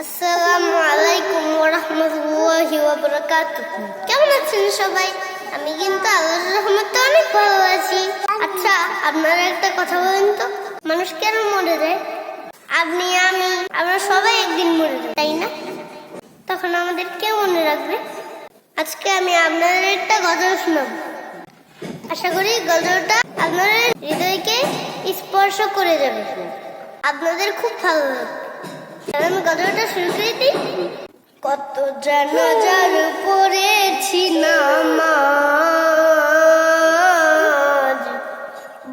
আসসালামু আলাইকুম ওরহমতুল্লাহি ওয়াবারাকাতু কেমন আছেন সবাই? আমি কিন্তু আল্লাহর রহমতে অনেক ভালো আছি। আচ্ছা আপনারা একটা কথা বলেন তো। মানুষ কেন মরে যায়? আপনি, আমি, আমরা সবাই একদিন মরে যাই, তাই না? তখন আমাদের কে মনে রাখবে? আজকে আমি আপনাদের একটা গজল শোনাব। আশা করি গজলটা আপনাদের হৃদয়কে স্পর্শ করে যাবে। আপনাদের খুব ভালো লাগবে। কত জানাজার পড়েছি নামাজ।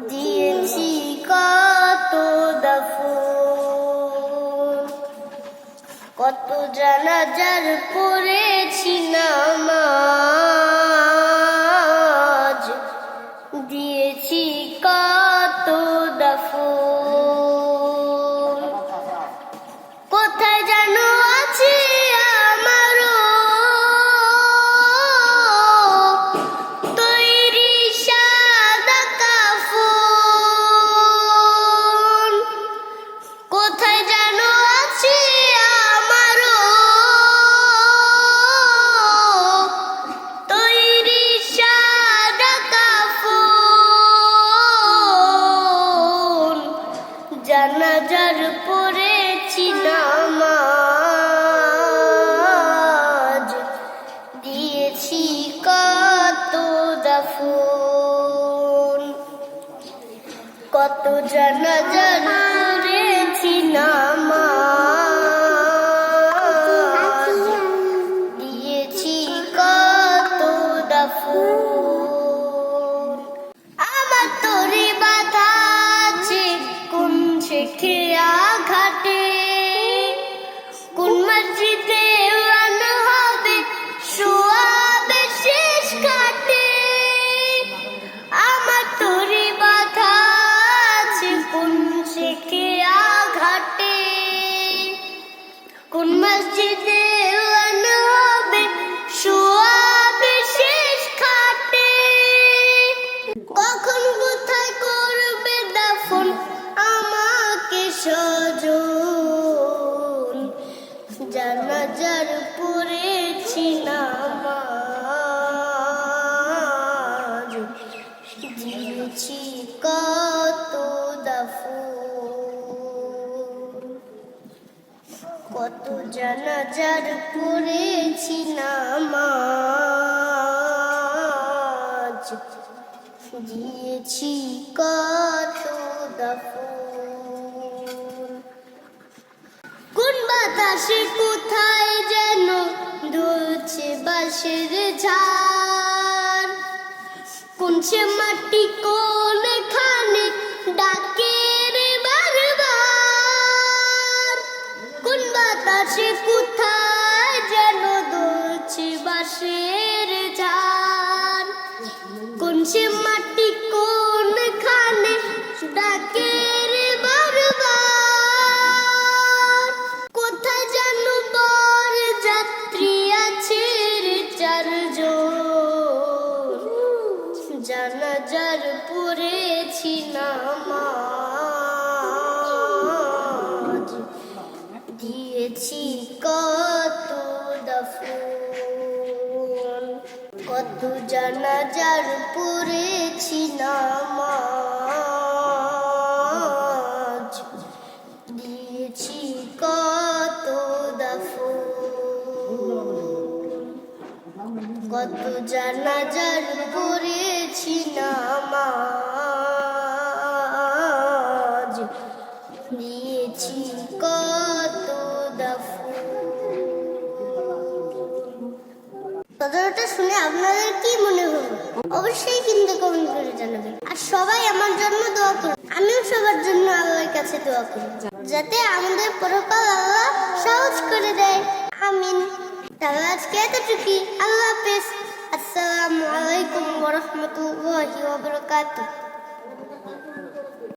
দিয়েছি কত দাফন। কত জানাজার পড়েছি নামাজ। দিয়েছি কত জানাজার পড়েছি নামাজ দিয়েছি কত দাফন কত জানাজার পড়েছি নামাজ কত কত জানাজার পড়েছি নামাজ। দিয়েছি কত কোন বাতাসে কোথায় যেন দুলছে বাঁশের ঝাড় কোন সে মাটি কোন খানে ডাকে রে বারবার? কোন বাতাসে কোথায় যেন দুলছে বাসের যান কোন সে মাটি কোন খানে ডাকে কত জানাজার পড়েছি নামাজ। দিয়েছি কত দাফো কত জানাজার পড়েছি নামাজ। কথাটা শুনে আপনাদের কি মনে হলো? অবশ্যই কিন্তু কমেন্ট করে জানাবেন। আর সবাই আমার জন্য দোয়া করুন। আমিও সবার জন্য আল্লাহর কাছে দোয়া করি। যাতে আমাদের পরকাল আল্লাহ সহজ করে দেয়। আমিন। তাহলে আজকে এতটুকুই। আল্লাহ হাফেজ। আসসালামু আলাইকুম ওয়া রাহমাতুল্লাহি ওয়া বারাকাতুহু।